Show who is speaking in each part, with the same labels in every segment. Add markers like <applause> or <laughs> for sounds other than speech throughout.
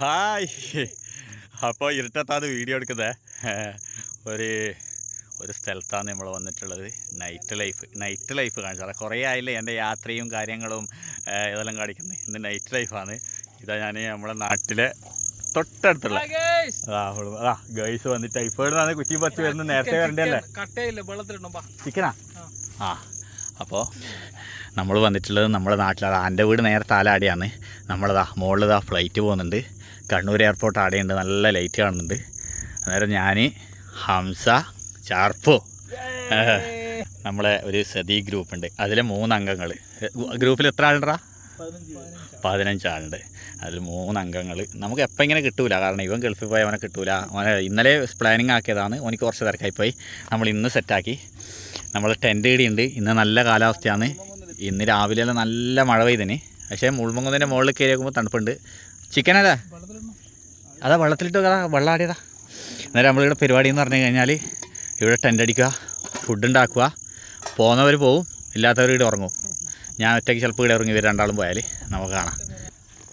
Speaker 1: Hi. അപ്പോൾ ഇരുട്ടത്താണ് video എടുക്കുന്നത് ഒരു ഒരു സ്ഥലത്താണ് നമ്മൾ വന്നിട്ടുള്ളത്. നൈറ്റ് ലൈഫ് നൈറ്റ് ലൈഫ് കാണിച്ചാൽ കുറേ ആയില്ലേ എന്റെ യാത്രയും കാര്യങ്ങളും ഇതെല്ലാം കാണിക്കുന്നത് ഇന്ന് നൈറ്റ് ലൈഫാണ് ഇതാ ഞാൻ നമ്മുടെ നാട്ടിലെ തൊട്ടടുത്തുള്ള അതാ ഗേൾസ് വന്നിട്ട് ഇപ്പോൾ ഇവിടുന്നാണ് കുറ്റി പറിച്ച് വരുന്നത് നേരത്തെ വരണ്ടല്ലേ? ചിക്കനാ ആ? അപ്പോൾ നമ്മൾ വന്നിട്ടുള്ളത് നമ്മുടെ നാട്ടിലാണ്. എന്റെ വീട് നേരെ താലാടിയാണ് നമ്മളതാ മുകളിലതാ ഫ്ലൈറ്റ് പോകുന്നുണ്ട്. കണ്ണൂർ എയർപോർട്ട് ആടെയുണ്ട്. നല്ല ലൈറ്റ് കാണുന്നുണ്ട്. അന്നേരം ഞാൻ ഹംസ ചാർപ്പു. നമ്മളെ ഒരു സതി ഗ്രൂപ്പ് ഉണ്ട്. അതിലെ മൂന്ന് അംഗങ്ങൾ ഗ്രൂപ്പിൽ എത്ര ആളുണ്ടാ? പതിനഞ്ച്. ആളുണ്ട്. അതിൽ മൂന്ന് അംഗങ്ങൾ നമുക്ക് എപ്പോൾ ഇങ്ങനെ കിട്ടൂല. കാരണം ഇവൻ ഗൾഫിൽ പോയി അവനെ കിട്ടൂല. അവനെ ഇന്നലെ പ്ലാനിങ് ആക്കിയതാണ്. എനിക്ക് കുറച്ച് തിരക്കായിപ്പോയി. നമ്മൾ ഇന്ന് സെറ്റാക്കി നമ്മൾ ടെന്റ് ഇടിയുണ്ട് ഇന്ന് നല്ല കാലാവസ്ഥയാണ്. ഇന്ന് രാവിലെ നല്ല മഴ പെയ്തിന്. പക്ഷേ മുൾമുങ്ങതിന്റെ മുകളിൽ കയറി നോക്കുമ്പോൾ തണുപ്പുണ്ട്. ചിക്കനല്ലേ അതാ? അതാ വെള്ളത്തിലിട്ട് അതാ വെള്ളം ആടിയതാ അന്നേരം നമ്മളിവിടെ പരിപാടി എന്ന് പറഞ്ഞു കഴിഞ്ഞാൽ ഇവിടെ ടെന്റ് അടിക്കുക ഫുഡ് ഉണ്ടാക്കുക. പോകുന്നവർ പോവും ഇല്ലാത്തവർ ഇവിടെ ഉറങ്ങും. ഞാൻ ഒറ്റയ്ക്ക് ചിലപ്പോൾ ഇവിടെ ഇറങ്ങി ഇവർ രണ്ടാളും പോയാൽ നമുക്ക് കാണാം.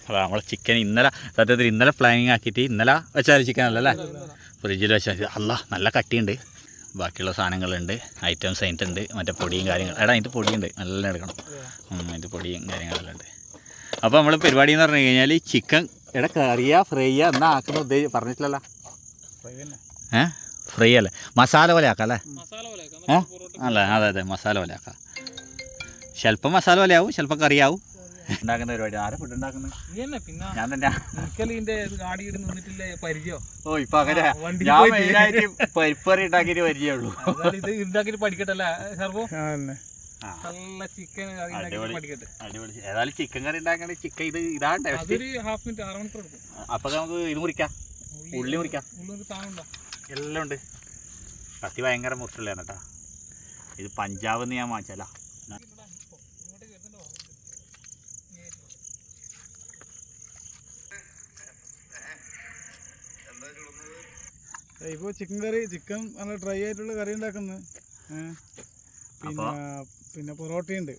Speaker 1: അതാ നമ്മൾ ചിക്കൻ ഇന്നലെ സത്യത്തിൽ ഇന്നലെ പ്ലാനിങ് ആക്കിയിട്ട് ഇന്നലെ വെച്ചാൽ ചിക്കൻ അല്ലല്ലേ ഫ്രിഡ്ജിൽ വെച്ചാൽ അല്ല നല്ല കട്ടിയുണ്ട്. ബാക്കിയുള്ള സാധനങ്ങളുണ്ട് ഐറ്റംസ് അതിന്റെ ഉണ്ട് മറ്റേ പൊടിയും കാര്യങ്ങളും. എടാ അതിന്റെ പൊടിയുണ്ട്. നല്ല എടുക്കണം. അതിന്റെ പൊടിയും കാര്യങ്ങളെല്ലാം ഉണ്ട്. അപ്പോൾ നമ്മൾ പരിപാടി എന്ന് പറഞ്ഞു കഴിഞ്ഞാൽ ചിക്കൻ എടാ കറിയാ ഫ്രൈയാ എന്നാ ആക്കുന്ന ഉദ്ദേശം പറഞ്ഞിട്ടില്ലല്ലോ. ഏ? ഫ്രൈ അല്ലേ? മസാല പോലെ ആക്കാം അല്ലേ.
Speaker 2: ഏ? അല്ല അതെ
Speaker 1: അതെ മസാല പോലെ ആക്കാം. ചിലപ്പോൾ മസാല പോലെ ആവും ചിലപ്പോൾ കറിയാവും ഉണ്ടാക്കുന്ന പരിപാടി. ആരെ ഫുഡ് ഉണ്ടാക്കുന്നത് ഞാൻ തന്നെ.
Speaker 2: പരിചയോ?
Speaker 1: ഓ ഇപ്പൊ അങ്ങനെ. ഞാൻ. മെയിനായിട്ട് പരിപ്പറി ഉണ്ടാക്കിയിട്ട് പരിചയമുള്ളൂ
Speaker 2: ഇത് പഠിക്കട്ടല്ലേ സർവോ? നല്ല ചിക്കൻ
Speaker 1: ഏതായാലും ചിക്കൻ കറി ഉണ്ടാക്കണ ചിക്കൻ ഇത് ഇതാണ് ടേസ്റ്റ് അതൊരു
Speaker 2: ഹാഫ് മിനിറ്റ് അര മണിക്കൂർ എടുക്കും.
Speaker 1: അപ്പൊ നമുക്ക് ഇത് മുറിക്കാം.
Speaker 2: ഉള്ളി മുറിക്കാം.
Speaker 1: എല്ലാം ഉണ്ട്. കത്തി ഭയങ്കര മുറിച്ചുള്ളതാണ് കേട്ടാ. ഇത് പഞ്ചാബ് നിന്ന് ഞാൻ വരുന്നുണ്ടോ
Speaker 3: ഇപ്പോൾ ചിക്കൻ കറി ചിക്കൻ നല്ല ഡ്രൈ ആയിട്ടുള്ള കറി ഉണ്ടാക്കുന്നത്. പിന്നെ പിന്നെ പൊറോട്ടയുണ്ട്.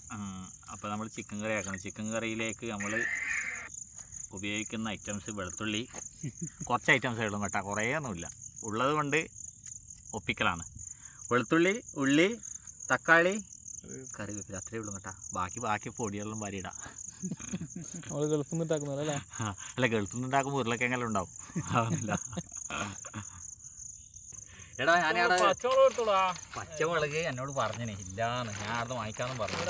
Speaker 1: അപ്പോൾ നമ്മൾ ചിക്കൻ കറി ആക്കണം. ചിക്കൻ കറിയിലേക്ക് നമ്മൾ ഉപയോഗിക്കുന്ന ഐറ്റംസ് വെളുത്തുള്ളി. കുറച്ച് ഐറ്റംസ് ഉള്ളൂ കേട്ടോ. കുറേ ഒന്നുമില്ല. ഉള്ളത് കൊണ്ട് ഒപ്പിക്കലാണ്. വെളുത്തുള്ളി ഉള്ളി തക്കാളി കറിവേപ്പില. അത്രയേ ഉള്ളൂ കേട്ടോ. ബാക്കി ബാക്കി പൊടികളിലും വാരിയിടാം
Speaker 2: നമ്മൾ ഗൾഫിൽ നിന്ന് ഉണ്ടാക്കുന്നതല്ലേ
Speaker 1: ആ, അല്ല? ഗൾഫിൽ നിന്ന് ഉണ്ടാക്കുമ്പോൾ ഉരുളക്കെങ്ങനെ ഉണ്ടാവും. അതൊന്നുമില്ല. എടാ ഞാനവിടെ പച്ചമുളക് എന്നോട് പറഞ്ഞേ ഇല്ലാന്ന്. ഞാൻ അവിടെ വാങ്ങിക്കാന്നും പറഞ്ഞു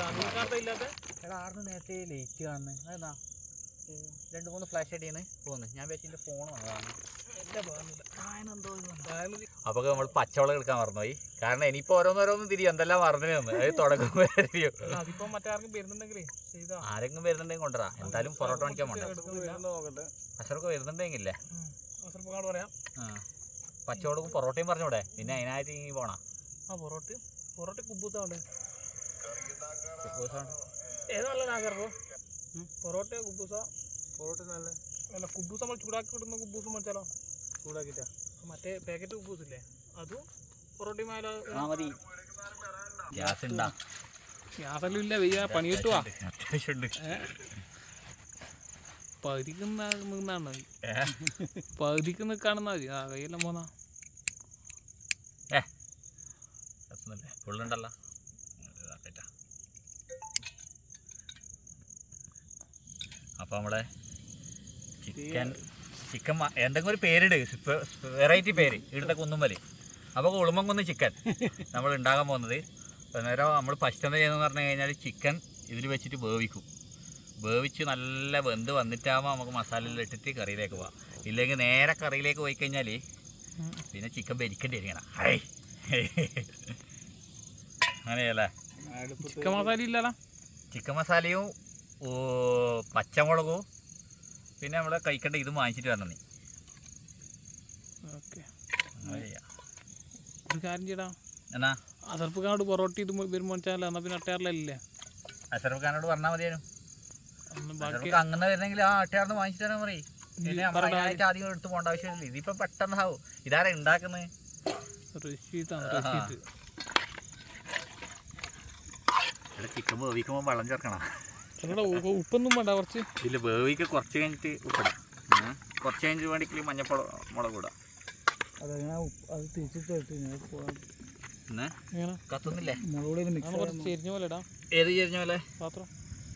Speaker 1: എടാ ആർന്ന് നേരത്തെ ലേറ്റ് കാണുന്നത് അതെന്താ രണ്ട് മൂന്ന് ഫ്ലാഷ് അടിയാണ് പോകുന്നത് ഞാൻ വെച്ചിട്ട് ഫോൺ വന്നതാണ് അപ്പോൾ നമ്മൾ പച്ചവളം എടുക്കാൻ മറന്നുപോയി. കാരണം ഇനിയിപ്പോ ഓരോന്നോരോന്നും തിരിയും എന്തെല്ലാം മറന്നു അത്
Speaker 2: ചെയ്താ.
Speaker 1: ആരെങ്കിലും വരുന്നുണ്ടെങ്കിൽ കൊണ്ടുവരാ. എന്തായാലും പൊറോട്ട വാങ്ങിക്കാൻ.
Speaker 3: നോക്കട്ടെ.
Speaker 1: അസറൊക്കെ വരുന്നുണ്ടെങ്കിലേ
Speaker 2: പറയാം.
Speaker 1: ആ പച്ചവളക്കും പൊറോട്ടയും പറഞ്ഞൂടെ? പിന്നെ അതിനായിട്ട് ഇനി പോണ?
Speaker 2: ആ പൊറോട്ട. പൊറോട്ട കുബൂസാണ് ഏത് നല്ല നാഗർവോ പൊറോട്ട കുബൂസ?
Speaker 3: പൊറോട്ട നല്ല.
Speaker 2: അല്ല കുബൂസ നമ്മൾ ചൂടാക്കി വിടുന്ന കുബൂസ് മേടിച്ചാലോ
Speaker 3: ചൂടാക്കിട്ടാ
Speaker 2: മറ്റേ പാക്കറ്റ് കുബൂസ് ഇല്ലേ അതും പൊറോട്ടയും ആയാലോ ആ
Speaker 1: മതി.
Speaker 3: ഗ്യാസ് ഉണ്ടാ
Speaker 2: ഗ്യാസെല്ലാം ഇല്ല വെയ്യ പണി കിട്ടുവാ. പകുതിക്ക് നിന്നാണ്. മതി? പകുതിക്ക് നിൽക്കാണെന്നാ മതി. ആ കയ്യെല്ലാം പോന്നാ.
Speaker 1: രസമല്ലേ? ഫുള്ളുണ്ടല്ലോ അപ്പോൾ നമ്മളെ ചിക്കൻ ചിക്കൻ എന്തെങ്കിലും ഒരു പേരിട്. വെറൈറ്റി പേര്. ഇവിടുത്തെ കുന്നുമ്മൽ. അപ്പോൾ ഉളുമ്പംകുന്ന് ചിക്കൻ. നമ്മൾ ഉണ്ടാകാൻ പോകുന്നത്. അന്നേരം നമ്മൾ ഫസ്റ്റ് എന്താ ചെയ്യുന്നത് പറഞ്ഞു കഴിഞ്ഞാൽ ചിക്കൻ ഇതിൽ വെച്ചിട്ട് വേവിക്കും. വേവിച്ച് നല്ല വെന്ത് വന്നിട്ടാകുമ്പോൾ നമുക്ക് മസാലയിൽ ഇട്ടിട്ട് കറിയിലേക്ക് പോവാം. ഇല്ലെങ്കിൽ നേരെ കറിയിലേക്ക് പോയി കഴിഞ്ഞാൽ പിന്നെ ചിക്കൻ ഭരിക്കേണ്ടി വരികയാണ് ഹൈ. അങ്ങനെയല്ലേ?
Speaker 3: ചിക്കൻ മസാല
Speaker 2: ഇല്ലല്ലോ.
Speaker 1: ചിക്കൻ മസാലയും പച്ചമുളകും പിന്നെ നമ്മൾ കഴിക്കേണ്ട ഇതും വാങ്ങിച്ചിട്ട് വരണം നീ
Speaker 2: ഓക്കെ. ഒരു കാര്യം ചെയ്യടാ
Speaker 1: എന്നാ?
Speaker 2: അതർപ്പക്കാട് പൊറോട്ട ഇത് വരുമ്പോൾ വെച്ചാൽ എന്നാൽ പിന്നെ അട്ടയാറിലല്ലേ?
Speaker 1: ഖാനോട് പറഞ്ഞാൽ മതിയായിരുന്നു. അങ്ങനെ വരുന്നെങ്കിൽ ആ അട്ടയാർന്ന് വാങ്ങിച്ചു തരാൻ പറയും.
Speaker 2: പിന്നെ
Speaker 1: ആദ്യം എടുത്ത് പോകേണ്ട ആവശ്യമില്ല. ഇതിപ്പോ പെട്ടെന്ന് ആവും ഇതാരാ ഉണ്ടാക്കുന്നത് ചിക്കൻ വേവിക്കുമ്പോ വെള്ളം ചേർക്കണം.
Speaker 2: ഉപ്പൊന്നും വേണ്ട കുറച്ച്.
Speaker 1: ഇല്ല വേവിക്ക് കുറച്ച് കഴിഞ്ഞിട്ട് ഉപ്പിടാം. കുറച്ച് കഴിഞ്ഞ് വേണ്ടിക്കിൽ മഞ്ഞപ്പൊള മുളക് കൂടാ കത്തുന്നില്ലേ?
Speaker 2: ചെരിഞ്ഞ പോലെ ഇടാം.
Speaker 1: ഏത് ചെരിഞ്ഞ പോലെ?
Speaker 2: പാത്രം.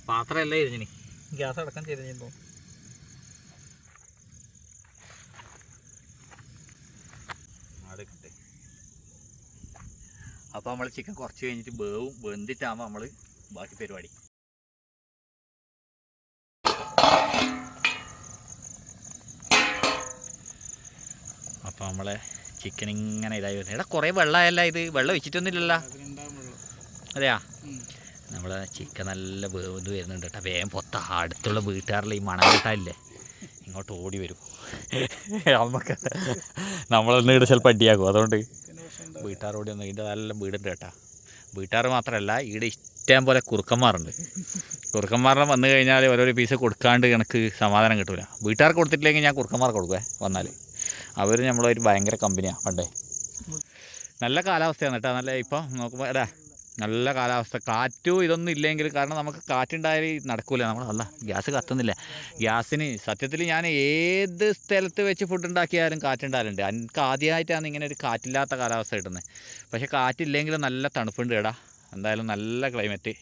Speaker 1: പാത്രമല്ല എരിഞ്ഞിനി ഗ്യാസ് അടക്കം ചെയ്ത് കഴിയുമ്പോൾ അപ്പോൾ നമ്മൾ ചിക്കൻ കുറച്ച് കഴിഞ്ഞിട്ട് വേവും വെന്തിട്ടാകുമ്പോൾ നമ്മൾ ബാക്കി പരിപാടി. അപ്പോൾ നമ്മളെ ചിക്കൻ ഇങ്ങനെ ഇതായി വരുന്നത് എടാ കുറേ വെള്ളമായല്ല ഇത്. വെള്ളം വെച്ചിട്ടൊന്നുമില്ലല്ലോ നമ്മളെ ചിക്കൻ നല്ല വേവന് വരുന്നുണ്ട് കേട്ടോ. വേഗം പൊത്ത. അടുത്തുള്ള വീട്ടുകാരിലെ ഈ മണം ഇങ്ങോട്ട് ഓടി വരും. നമുക്ക് നമ്മളൊന്നും ഇവിടെ ചിലപ്പോൾ അടിയാക്കും. അതുകൊണ്ട് വീട്ടുകാരോടി ഒന്ന് ഇതിന്റെ നല്ല വീടുണ്ട് കേട്ടാ. വീട്ടുകാർ മാത്രമല്ല ഇവിടെ ഇഷ്ടം പോലെ കുറുക്കന്മാരുണ്ട്. കുറുക്കന്മാരെ വന്നു കഴിഞ്ഞാൽ ഓരോരോ പീസ് കൊടുക്കാണ്ട് എനിക്ക് സമാധാനം കിട്ടില്ല വീട്ടുകാർക്ക് കൊടുത്തിട്ടില്ലെങ്കിൽ ഞാൻ കുറുക്കന്മാർക്ക് കൊടുക്കുക വന്നാൽ അവർ നമ്മളൊരു ഭയങ്കര കമ്പനിയാണ് പണ്ടേ. നല്ല കാലാവസ്ഥയാണ് കേട്ടോ. നല്ല ഇപ്പം നോക്കുമ്പോൾ എടാ നല്ല കാലാവസ്ഥ. കാറ്റും ഇതൊന്നും ഇല്ലെങ്കിൽ കാരണം നമുക്ക് കാറ്റുണ്ടായാൽ നടക്കില്ല നമ്മൾ അല്ല ഗ്യാസ് കത്തുന്നില്ല. ഗ്യാസിന് സത്യത്തിൽ ഞാൻ ഏത് സ്ഥലത്ത് വെച്ച് ഫുഡ് ഉണ്ടാക്കിയാലും കാറ്റുണ്ടാകലുണ്ട് എനിക്ക് ആദ്യമായിട്ടാണ് ഇങ്ങനെ ഒരു കാറ്റില്ലാത്ത കാലാവസ്ഥ കിട്ടുന്നത്. പക്ഷേ കാറ്റില്ലെങ്കിൽ നല്ല തണുപ്പുണ്ട് കേടാ എന്തായാലും നല്ല ക്ലൈമറ്റ്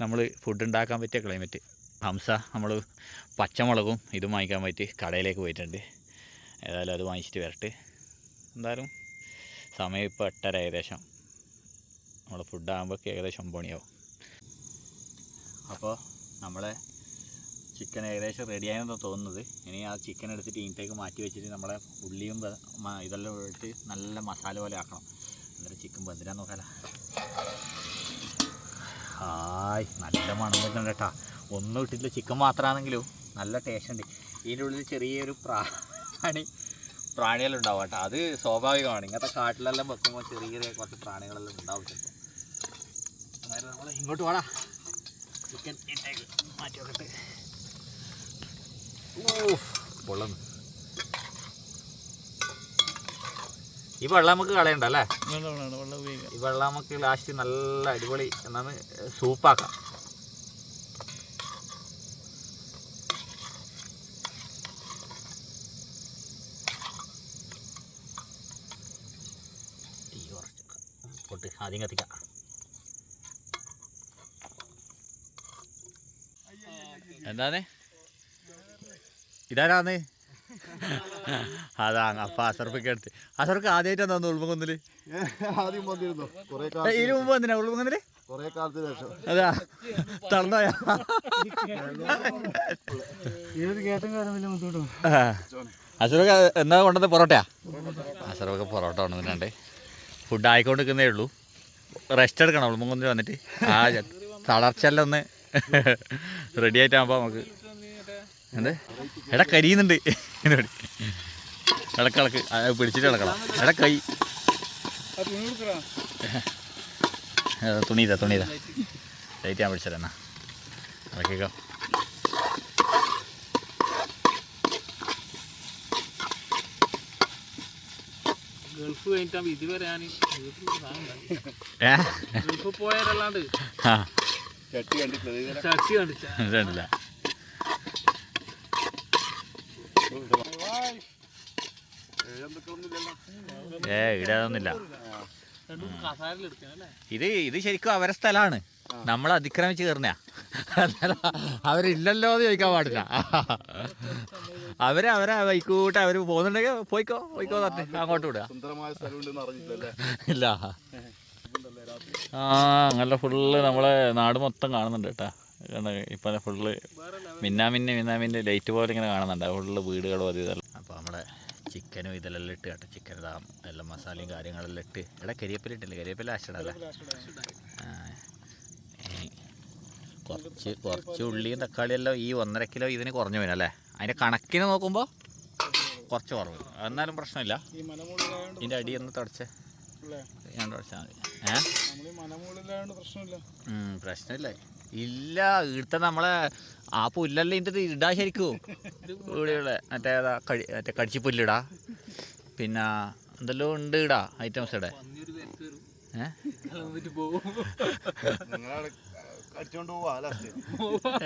Speaker 1: നമ്മൾ ഫുഡ് ഉണ്ടാക്കാൻ പറ്റിയ ക്ലൈമറ്റ് ഹംസ നമ്മൾ പച്ചമുളകും ഇതും വാങ്ങിക്കാൻ പറ്റി കടയിലേക്ക് പോയിട്ടുണ്ട്. ഏതായാലും അത് വാങ്ങിച്ചിട്ട് വരട്ടെ. എന്തായാലും സമയം ഇപ്പോൾ എട്ടര ഏകദേശം. നമ്മൾ ഫുഡാകുമ്പോഴൊക്കെ ഏകദേശം ഒമ്പണിയാവും അപ്പോൾ നമ്മളെ ചിക്കൻ ഏകദേശം റെഡിയായെന്ന് തോന്നുന്നത്. ഇനി ആ ചിക്കൻ എടുത്തിട്ട് ഇൻടേക്ക് മാറ്റി വെച്ചിട്ട് നമ്മളെ ഉള്ളിയും ഇതെല്ലാം ഇട്ട് നല്ല മസാല പോലെ ആക്കണം. എന്നിട്ട് ചിക്കൻ ബന്ധിരാൻ നോക്കാല. ഹായ് നല്ല മണം വരുന്നുണ്ട് കേട്ടാ ഒന്നും ഇട്ടിട്ടില്ല. ചിക്കൻ മാത്രമാണെങ്കിലും നല്ല ടേസ്റ്റ് ഉണ്ട്. ഇതിന്റെ ഉള്ളിൽ ചെറിയൊരു പ്രാണി പ്രാണികളുണ്ടാവും കേട്ടോ അത് സ്വാഭാവികമാണ്. ഇങ്ങനത്തെ കാട്ടിലെല്ലാം വെക്കുമ്പോൾ ചെറിയ ചെറിയ കുറച്ച് പ്രാണികളെല്ലാം ഉണ്ടാവും അതിലുണ്ടാകും വെള്ളം വെള്ളം
Speaker 3: വേണം വെള്ളം ഉപയോഗിക്കാം.
Speaker 1: ഈ വെള്ളം നമുക്ക് ലാസ്റ്റ് നല്ല അടിപൊളി എന്നാണ് സൂപ്പാക്കാം. തീ കുറച്ച് പൊട്ട് ആദ്യം കത്തിക്കാം. എന്താണ്? ഇതാരാന്ന്? അതാണ് അപ്പൊ അസർഫൊക്കെ എടുത്ത് അസർക്ക് ആദ്യമായിട്ടാണ് തന്നു ഉൾമുകുന്നിൽ
Speaker 4: ആദ്യം വന്നിരുന്നു. കുറെ ഇതിനു മുമ്പ്
Speaker 1: വന്നില്ല ഉൾമുകുന്നിൽ
Speaker 4: കുറെ കാലത്തിന് ശേഷം.
Speaker 2: അതാ തളർന്നോയാ
Speaker 1: അസറൊക്കെ എന്നാ കൊണ്ടത് പൊറോട്ടയാ?
Speaker 2: അസറൊക്കെ പൊറോട്ട
Speaker 1: കൊണ്ടുവന്നിട്ടുണ്ട് ഫുഡ് ആയിക്കൊണ്ടിരിക്കുന്നേ ഉള്ളൂ. റെസ്റ്റ് എടുക്കണം ഉൾമുകുന്നിൽ വന്നിട്ട്. ആ
Speaker 2: തളർച്ചയെല്ലാം
Speaker 1: ഒന്ന് <laughs> റെഡി ആയിട്ടാകുമ്പോൾ നമുക്ക് എന്ത്?
Speaker 4: എടാ കരിയുന്നുണ്ട്.
Speaker 1: ഇടക്കിളക്ക് ഇളക്കിളക്ക് പിടിച്ചിട്ട് ഇളക്കണം എടാ കൈ.
Speaker 3: തുണിതാ തുണി കൊടുക്കടാ
Speaker 1: ഏ, തുണി ഇതാ തുണി ഇതാ. ലൈറ്റ് ഞാൻ പിടിച്ചത് എന്നാ. ഇളക്കിക്കോ
Speaker 2: ഗൾഫ് കഴിഞ്ഞിട്ടാകുമ്പോൾ ഇതുവരെ ഞാൻ ഗൾഫ് പോയാലല്ലാണ്ട്.
Speaker 1: ആ.
Speaker 4: ചട്ടി കണ്ടിട്ടില്ല. ഇത്
Speaker 2: ചട്ടി
Speaker 4: എഴുപത്തൊന്നുമില്ലല്ലോ
Speaker 3: ഏ ഇടാതൊന്നുമില്ല
Speaker 1: ഇത് ഇത് ശരിക്കും അവരെ സ്ഥലമാണ്. നമ്മൾ അതിക്രമിച്ച് കയറുന്ന അവരില്ലല്ലോ എന്ന് ചോദിക്കാൻ പാടില്ല. അവർ അവരെ വൈക്കൂട്ട് അവർ പോകുന്നുണ്ടെങ്കിൽ പോയിക്കോ പോയിക്കോ തട്ട് അങ്ങോട്ട് വിടുക.
Speaker 4: സുന്ദരമായ സ്ഥലമുണ്ടെന്ന് അറിഞ്ഞില്ലല്ലേ
Speaker 1: ഇല്ല. ആ അങ്ങനെ ഫുള്ള് നമ്മളെ നാട് മൊത്തം കാണുന്നുണ്ട് കേട്ടാ. ഇപ്പം ഫുള്ള് മിന്നാമിന്നെ മിന്നാമിന്റെ ലൈറ്റ് പോലെ ഇങ്ങനെ കാണുന്നുണ്ട്. ഫുള്ള് വീടുകളും അത് ഇതെല്ലാം. അപ്പോൾ നമ്മളെ ചിക്കനും ഇതെല്ലാം ഇട്ട് കേട്ടോ. ചിക്കൻ ഇതാ എല്ലാം മസാലയും കാര്യങ്ങളെല്ലാം ഇട്ട്. എടാ കരിയപ്പില ഇട്ടില്ലേ? കരിയപ്പില ആശടല്ലേ? കുറച്ച് കുറച്ച് ഉള്ളിയും തക്കാളിയെല്ലാം ഈ ഒന്നര കിലോ ഇതിന് കുറഞ്ഞു വരും അല്ലേ? അതിന്റെ കണക്കിന് നോക്കുമ്പോൾ കുറച്ച് കുറവ്. എന്നാലും പ്രശ്നമില്ല.
Speaker 3: ഇതിന്റെ അടിയൊന്ന്
Speaker 1: തുടച്ച്. ഞാൻ തുടച്ചാൽ മതി.
Speaker 3: പ്രശ്നമില്ല.
Speaker 1: പ്രശ്നമില്ല. ഇല്ല ഇവിടുത്തെ നമ്മളെ ആ പുല്ലല്ല ഇതിന്റെ ഇടാ ശരിക്കും.
Speaker 2: ഇവിടെയുള്ള
Speaker 1: മറ്റേ മറ്റേ കഴി മറ്റേ കടിച്ചിപ്പുല്ലിടാ. പിന്നെ എന്തെല്ലോ ഉണ്ട് ഇടാ ഐറ്റംസ് ഇവിടെ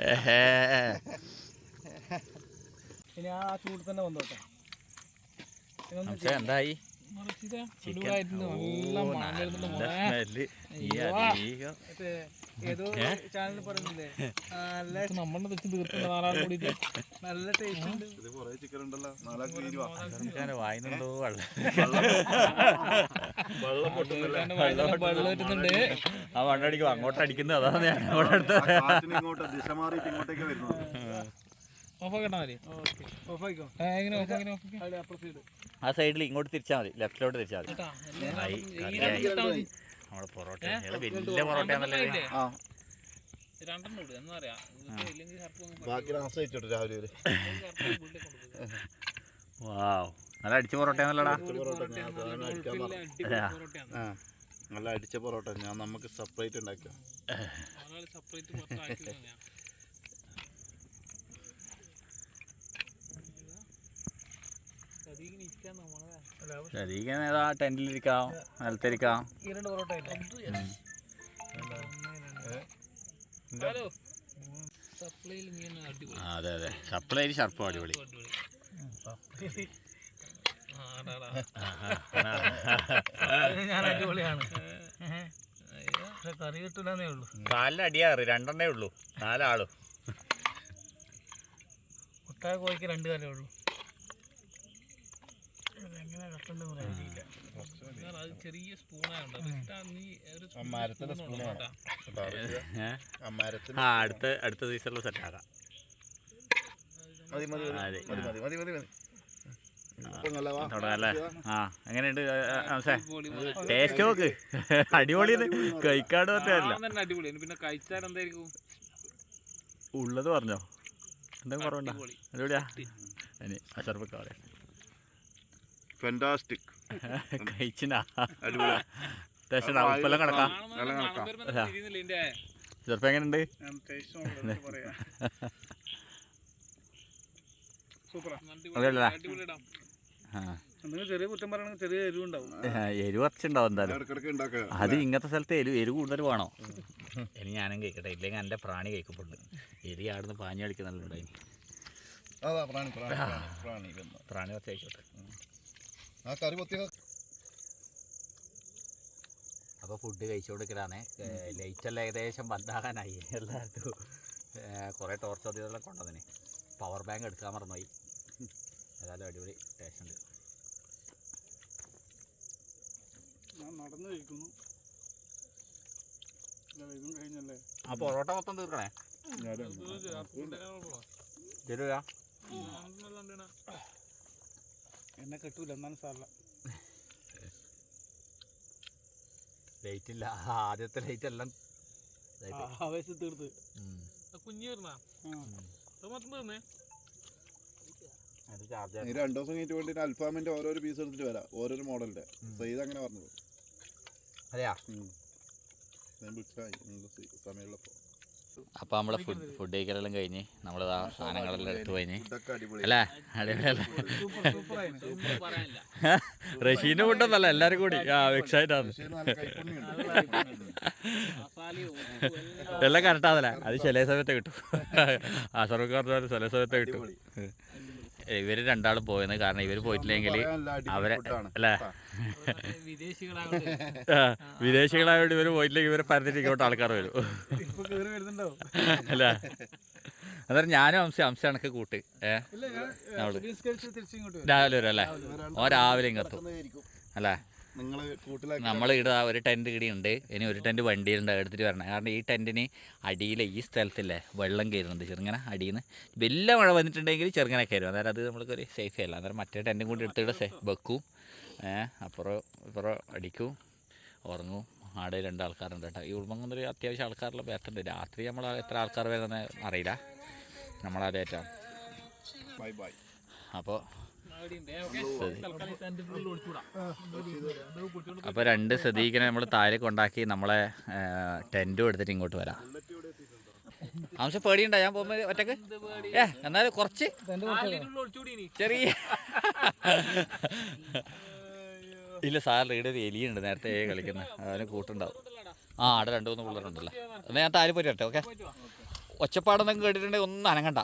Speaker 1: ഏഹ്
Speaker 3: എന്തായി? ഏതോ നല്ല ഇത്
Speaker 2: നമ്മളെ വെച്ച് തീർത്തുണ്ട് <laughs> നാലാൾ കൂടിയിട്ട്
Speaker 3: നല്ല ടേസ്റ്റ് ഉണ്ട്.
Speaker 4: ഇത് കുറേ ചിക്കൻ ഉണ്ടല്ലോ.
Speaker 1: വായിന്നുണ്ടോ? വെള്ളം
Speaker 2: വെള്ളം
Speaker 1: ആ വണ്ടടിക്കും അങ്ങോട്ട് അടിക്കുന്നത് അതാണ് ഞാൻ അവിടെ അടുത്ത്
Speaker 4: ഇങ്ങോട്ട് ദിശ മാറിയിട്ട് ഇങ്ങോട്ടേക്ക് വരുന്നത്
Speaker 3: ഓഫാക്കട്ടാ
Speaker 1: മതി ഓക്കെ ഓഫായിക്കോ ആ, സൈഡിൽ ഇങ്ങോട്ട് തിരിച്ചാൽ മതി. ലെഫ്റ്റിലോട്ട് തിരിച്ചാൽ മതി. നമ്മളെ പൊറോട്ട വലിയ വാവ്. നല്ല അടിച്ച പൊറോട്ടയാണല്ലോടാ
Speaker 2: പൊറോട്ട
Speaker 4: നല്ല അടിച്ച പൊറോട്ട. ഞാൻ നമുക്ക് സെപ്പറേറ്റ് ഉണ്ടാക്കുക
Speaker 2: സെപ്പറേറ്റ് പുറത്താക്കി നിൽക്കാൻ നമ്മളെ ശരിക്കും ഏതാ ടെന്റിലിരിക്കാം നിലത്തിരിക്കാം ഈ രണ്ട് പൊറോട്ട ഇല്ലേ ഹലോ സപ്ലൈയിൽ ഏതാ അടിപൊളി. നിലത്തിരിക്കാം
Speaker 1: അതെ അതെ. സപ്ലൈ ഷർപ്പ് അടിപൊളി.
Speaker 2: ഞാൻ അടിപൊളിയാണ്. കറി കിട്ടില്ലെന്നേ ഉള്ളൂ.
Speaker 1: രണ്ടെണ്ണേ ഉള്ളൂ. നാലാളും.
Speaker 2: മുട്ടായ കോഴിക്ക് രണ്ട് കാലേ ഉള്ളൂ
Speaker 3: എങ്ങനെ കട്ടുണ്ടെന്ന് പറയാൻ കഴിയില്ല ഞാൻ അത് ചെറിയ സ്പൂണായുണ്ട് നീ ഒരു ആ മരത്തിന്റെ spoon
Speaker 4: ആ അടുത്ത
Speaker 1: അടുത്ത ദിവസമുള്ള സെറ്റ് ആക്കാം.
Speaker 2: മതി മതി മതി. അതെ. മതി
Speaker 4: മതി മതി മതി മതി. ഇപ്പൊ നല്ല വാ. തുടങ്ങല്ലേ
Speaker 1: ആ എങ്ങനെയുണ്ട്? അംസേ
Speaker 2: പൊളി ടേസ്റ്റ്
Speaker 1: നോക്ക്. അടിപൊളി കഴിക്കാട് പറ്റില്ല ആ,
Speaker 2: തന്നെ അടിപൊളി. പിന്നെ കഴിച്ചാൽ എന്തായിരിക്കും?
Speaker 1: ഉള്ളത് പറഞ്ഞോ? എന്തെങ്കിലും കുറവുണ്ടോ?
Speaker 2: അടിപൊളിയാ.
Speaker 1: ഇനി അഷർപ്പൊക്കെ പറയാം.
Speaker 4: ഫെന്റാസ്റ്റിക്
Speaker 1: <laughs> കഴിച്ചിനാ. അടിപൊളി. ടേസ്റ്റ് ഉപ്പെല്ലാം കിടക്കാം ചെറുപ്പം എങ്ങനെയുണ്ട്? എരിവ് കുറച്ചുണ്ടാവും എന്തായാലും.
Speaker 4: അത്
Speaker 1: ഇങ്ങനത്തെ സ്ഥലത്ത് എരിവ് എരിവ് കൂടുതൽ വേണോ? ഇനി ഞാനും കഴിക്കട്ടെ. ഇല്ലെങ്കിൽ എന്റെ പ്രാണി കഴിക്കപ്പെടുന്നു എരി ആടുന്ന് പാഞ്ഞ് കളിക്കുന്നുണ്ടായി. പ്രാണി കുറച്ച് കഴിച്ചോട്ടെ.
Speaker 4: ആ കറി പൊത്തിയ
Speaker 1: അപ്പോൾ ഫുഡ് കഴിച്ചുകൊടുക്കലാണ് ലൈറ്റെല്ലാം ഏകദേശം ബന്ധാകാനായി എല്ലായിടത്തും. കുറേ ടോർച്ച് അതെല്ലാം കൊണ്ടതിന് പവർ ബാങ്ക് എടുക്കാൻ മറന്നുപോയി. ഏതായാലും അടിപൊളി ടേസ്റ്റ് ഉണ്ട്.
Speaker 3: ഞാൻ നടന്നു കഴിക്കുന്നു.
Speaker 1: ആ പൊറോട്ട മൊത്തം തീർക്കണേ? തരൂല
Speaker 3: എന്നെ കിട്ടൂല എന്നാലും സാറില്ല
Speaker 1: ലൈറ്റ് ഇല്ല. ആദ്യത്തെ ലൈറ്റ് എല്ലാം.
Speaker 3: ആവേശം തീർത്ത്.
Speaker 2: കുഞ്ഞു തീർന്നേ?
Speaker 1: അത് ചാർജ്
Speaker 4: രണ്ടു ദിവസം കഴിഞ്ഞിട്ട് വേണ്ടി അൽഫാമിന്റെ ഓരോരോ പീസ് എടുത്തിട്ട് വരാം. ഓരോരോ മോഡലിന്റെ സെയ്ത് അങ്ങനെ പറഞ്ഞത്
Speaker 1: അതെയാ?
Speaker 4: ഞാൻ വിളിച്ചായി സമയമുള്ളപ്പോ.
Speaker 1: അപ്പോൾ നമ്മൾ ഫുഡ് ഫുഡ് കഴിക്കലെല്ലാം കഴിഞ്ഞ് നമ്മൾ <laughs> ആ സാധനങ്ങളെല്ലാം എടുത്തു കഴിഞ്ഞ്.
Speaker 4: അല്ലേ?
Speaker 1: അടിപൊളിയല്ലേ റഷീന്റെ ഫുഡൊന്നല്ല എല്ലാവരും കൂടി. ആ ഉപ്പും
Speaker 2: എല്ലാം കറക്റ്റ്
Speaker 1: കറക്റ്റാതല്ലേ അത് ചില സമയത്ത് കിട്ടും. ആ സർവക്കാർ ചില സമയത്ത് കിട്ടും. ഇവർ രണ്ടാളും പോയെന്ന് കാരണം ഇവർ പോയിട്ടില്ലെങ്കിൽ
Speaker 4: അവരെ അല്ല?
Speaker 1: വിദേശികളായോണ്ട് ഇവർ പോയിട്ടില്ലെങ്കിൽ ഇവരെ പരത്തിട്ട് ഇങ്ങോട്ട് ആൾക്കാർ വരും. അല്ല. അന്നേരം ഞാനും അംശ അംശ കണക്ക് കൂട്ട്. ഏഹ്
Speaker 3: രാവിലെ വരും അല്ലേ?
Speaker 4: ഓ രാവിലെ ഇങ്ങെത്തും
Speaker 1: അല്ലേ?
Speaker 4: നമ്മൾ ഇവിടെ
Speaker 1: ഒരു ടെന്റ് ഇടിയുണ്ട് ഇനി ഒരു ടെന്റ് വണ്ടിയിലുണ്ട് എടുത്തിട്ട് വരണം. കാരണം ഈ ടെന്റിന് അടിയിൽ ഈ സ്ഥലത്തില്ലേ വെള്ളം കയറുന്നുണ്ട് ചെറുങ്ങനെ അടിയിൽ നിന്ന് വലിയ മഴ വന്നിട്ടുണ്ടെങ്കിൽ ചെറുങ്ങനെ കയറും. അന്നേരം അത് നമ്മൾക്കൊരു സേഫ് അല്ല. അന്നേരം മറ്റേ ടെന്റും കൂടി എടുത്തിട്ട് സേ വെക്കും. അപ്പുറം ഇപ്പുറം അടിക്കും. ഉറങ്ങും. ആടെ രണ്ട് ആൾക്കാരുണ്ട് കേട്ടോ. ഈ ഉൾമങ്ങൊന്നൊരു അത്യാവശ്യം ആൾക്കാരുള്ള വരത്തുണ്ട് രാത്രി നമ്മൾ എത്ര ആൾക്കാർ വരുന്നത് അറിയില്ല. നമ്മളാരേറ്റാണ്
Speaker 4: ബൈ ബൈ
Speaker 1: അപ്പോൾ
Speaker 2: അപ്പോൾ രണ്ട് സതീക്കിനെ
Speaker 1: നമ്മൾ താഴെ കൊണ്ടാക്കി നമ്മളെ ടെന്റും എടുത്തിട്ട് ഇങ്ങോട്ട് വരാം. ആവശ്യം പേടിയുണ്ടോ? ഞാൻ പോകുമ്പോൾ ഒറ്റയ്ക്ക്?
Speaker 2: ഏ
Speaker 1: എന്നാലും കുറച്ച്. ചെറിയ ഇല്ല സാർ ഇവിടെ ഒരു എലിയുണ്ട് നേരത്തെ ഏ കളിക്കുന്നത് അതിന് കൂട്ടുണ്ടാവും. ആ അവിടെ രണ്ട് മൂന്ന് പിള്ളേരുണ്ടല്ലോ
Speaker 2: എന്നാൽ
Speaker 1: ഞാൻ താഴെ പോയിട്ട് ഓക്കെ? ഒച്ചപ്പാടൊന്നും കേട്ടിട്ടുണ്ടെങ്കിൽ ഒന്നും അനങ്ങണ്ട.